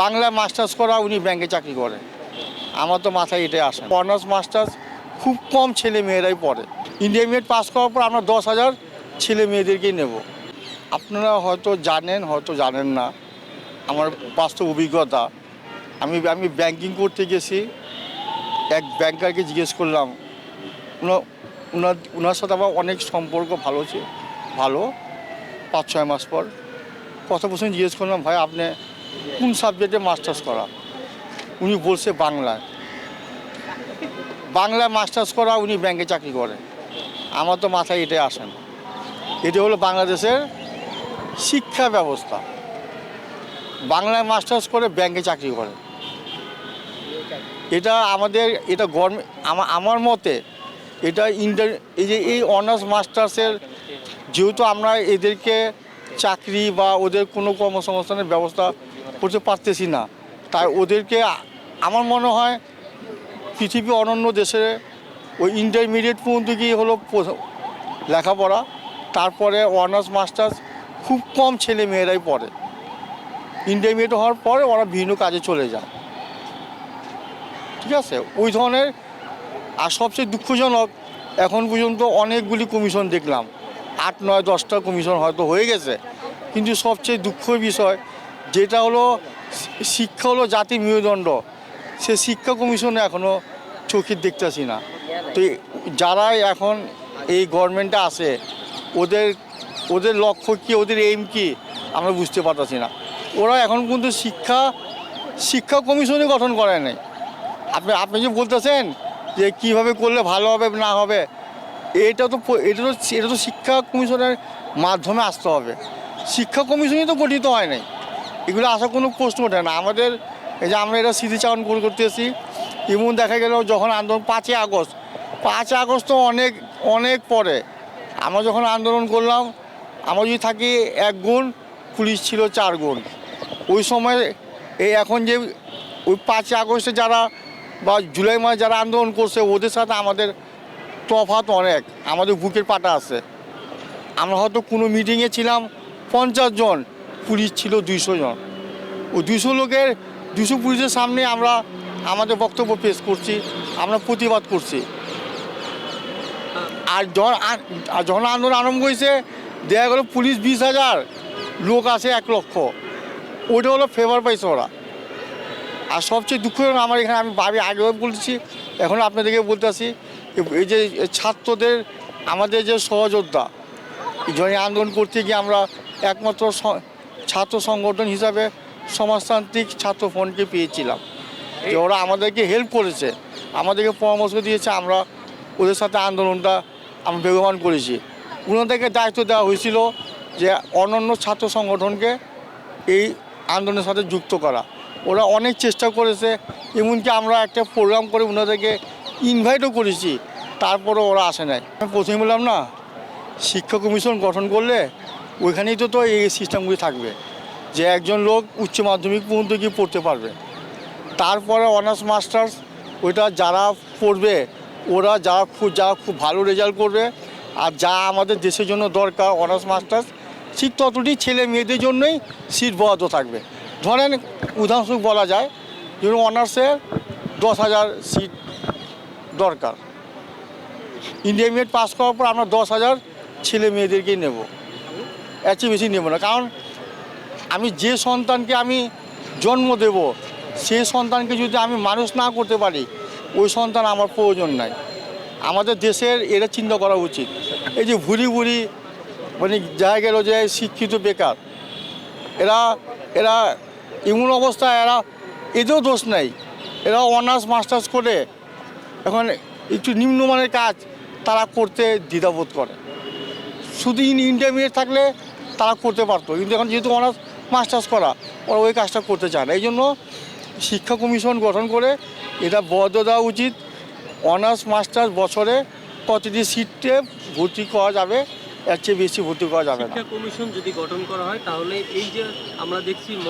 বাংলায় মাস্টার্স করা উনি ব্যাংকে চাকরি করে আমার তো মাথায় এটাই আসে। অনার্স, মাস্টার্স খুব কম ছেলে মেয়েরাই পড়ে। ইন্টারমিডিয়েট পাস করার পর আমরা দশ হাজার ছেলে মেয়েদেরকেই নেব। আপনারা হয়তো জানেন হয়তো জানেন না, আমার বাস্তব অভিজ্ঞতা। আমি আমি ব্যাংকিং করতে গেছি। এক ব্যাংকারকে জিজ্ঞেস করলাম উনার ওনার সাথে আমার অনেক সম্পর্ক ভালো ভালো? পাঁচ, ছয় মাস পর কথা প্রশ্ন জিজ্ঞেস করলাম, ভাই, আপনি কোন সাবজেক্টে মাস্টার্স করা? উনি বলছে বাংলায় বাংলায় মাস্টার্স করা, উনি ব্যাংকে চাকরি করে। আমার তো মাথায় এটাই আসেন এটা হলো বাংলাদেশের শিক্ষা ব্যবস্থা। বাংলায় মাস্টার্স করে ব্যাংকে চাকরি করে। এটা আমাদের, এটা গভর্নমেন্ট আমার মতে এটা ইন্টার এই যে, এই অনার্স মাস্টার্সের যেহেতু আমরা এদেরকে চাকরি বা ওদের কোনো কর্মসংস্থানের ব্যবস্থা করতে পারতেছি না। তাই ওদেরকে আমার মনে হয় পৃথিবী অনন্য দেশে ওই ইন্টারমিডিয়েট পর্যন্ত গিয়ে হলো লেখাপড়া। তারপরে অনার্স মাস্টার্স খুব কম ছেলে মেয়েরাই পড়ে। ইন্টারমিডিয়েট হওয়ার পরে ওরা বিভিন্ন কাজে চলে যায়। ঠিক আছে? ওই ধরনের আর সবচেয়ে দুঃখজনক, এখন পর্যন্ত অনেকগুলি কমিশন দেখলাম। আট, নয়, দশটা কমিশন হয়তো হয়ে গেছে। কিন্তু সবচেয়ে দুঃখের বিষয় যেটা হলো শিক্ষা হলো জাতির মেরুদণ্ড। সে শিক্ষা কমিশনে এখনও চোখে দেখতেছি না। তো যারাই এখন এই গভর্নমেন্টে আছে, ওদের ওদের লক্ষ্য কী, ওদের এইম কি, আমরা বুঝতে পারতেছি না। ওরা এখন কিন্তু শিক্ষা শিক্ষা কমিশনই গঠন করে নাই। আপনি আপনি যে বলতেছেন যে কীভাবে করলে ভালো হবে, না হবে, এটা তো এটা তো এটা তো শিক্ষা কমিশনের মাধ্যমে আসতে হবে। শিক্ষা কমিশনই তো গঠিত হয় নাই। এগুলো আসার কোনো প্রশ্ন ওঠে না। আমাদের এই যে আমরা এটা স্মৃতিচারণ করে করতেছি এমন দেখা গেল যখন আন্দোলন, পাঁচই আগস্ট। পাঁচই আগস্ট তো অনেক অনেক পরে। আমরা যখন আন্দোলন করলাম, আমরা যদি থাকি এক গুণ, পুলিশ ছিল চার গুণ। ওই সময় এই এখন যে ওই পাঁচই আগস্টে যারা বা জুলাই মাসে যারা আন্দোলন করছে, ওদের সাথে আমাদের তফাৎ অনেক। আমাদের বুকের পাটা আছে। আমরা হয়তো কোনো মিটিংয়ে ছিলাম পঞ্চাশ জন। পুলিশ ছিল দুইশো জন। ও দুইশো লোকের দুশো পুলিশের সামনে আমরা আমাদের বক্তব্য পেশ করছি, আমরা প্রতিবাদ করছি। আর যখন আন্দোলন আরম্ভ হয়েছে, দেখা গেলো পুলিশ বিশ হাজার লোক আছে এক লক্ষ। ওইটা হলো ফেভার পাইছে ওরা। আর সবচেয়ে দুঃখজনক আমার এখানে আমি ভাবি, আগেও বলছি, এখন আপনাদেরকে বলতে আসি, এই যে ছাত্রদের আমাদের যে সহযোদ্ধা জন্য আন্দোলন করতে গিয়ে আমরা একমাত্র ছাত্র সংগঠন হিসাবে সমাজতান্ত্রিক ছাত্র ফ্রন্টকে পেয়েছিলাম। যে ওরা আমাদেরকে হেল্প করেছে, আমাদেরকে পরামর্শ দিয়েছে, আমরা ওদের সাথে আন্দোলনটা আমরা বেগবান করেছি। ওনাদেরকে দায়িত্ব দেওয়া হয়েছিল যে অনন্য ছাত্র সংগঠনকে এই আন্দোলনের সাথে যুক্ত করা। ওরা অনেক চেষ্টা করেছে, এমনকি আমরা একটা প্রোগ্রাম করে ওনাদেরকে ইনভাইটও করেছি, তারপরেও ওরা আসে নাই। আমি প্রথমে বললাম, না, শিক্ষা কমিশন গঠন করলে ওইখানেই তো তো এই সিস্টেমগুলি থাকবে। যে একজন লোক উচ্চ মাধ্যমিক পর্যন্ত গিয়ে পড়তে পারবে। তারপরে অনার্স মাস্টার্স ওইটা যারা পড়বে, ওরা যারা খুব যারা খুব ভালো রেজাল্ট করবে। আর যা আমাদের দেশের জন্য দরকার অনার্স মাস্টার্স ঠিক ততটি ছেলে মেয়েদের জন্যই সিট বরাদ্দ থাকবে। ধরেন উদাহরণস্বরূপ বলা যায় যেমন অনার্সের দশ হাজার সিট দরকার। ইন্টারমিডিয়েট পাস করার পর আমরা দশ হাজার ছেলে মেয়েদেরকেই নেব। এর বেশি নেব না। কারণ আমি যে সন্তানকে আমি জন্ম দেব, সে সন্তানকে যদি আমি মানুষ না করতে পারি, ওই সন্তান আমার প্রয়োজন নাই। আমাদের দেশের এটা চিন্তা করা উচিত। এই যে ভুরি ভুরি মানে দেখা গেল যে শিক্ষিত বেকার, এরা এরা এমন অবস্থায় এরা এদেরও দোষ নেই। এরা অনার্স, মাস্টার্স করে এখন একটু নিম্নমানের কাজ তারা করতে দ্বিধাবোধ করে। শুধু ইন্টারমিডিয়েট থাকলে তারা করতে পারতো। কিন্তু এখন যেহেতু অনার্স মাস্টার্স করা, ওরা ওই কাজটা করতে চায় না। এই জন্য শিক্ষা কমিশন গঠন করে এটা বরাদ্দ দেওয়া উচিত। অনার্স মাস্টার্স বছরে প্রতিটি সিটে ভর্তি করা যাবে, এর চেয়ে বেশি ভর্তি করা যাবে না। কমিশন যদি গঠন করা হয়, তাহলে এই যে আমরা দেখছি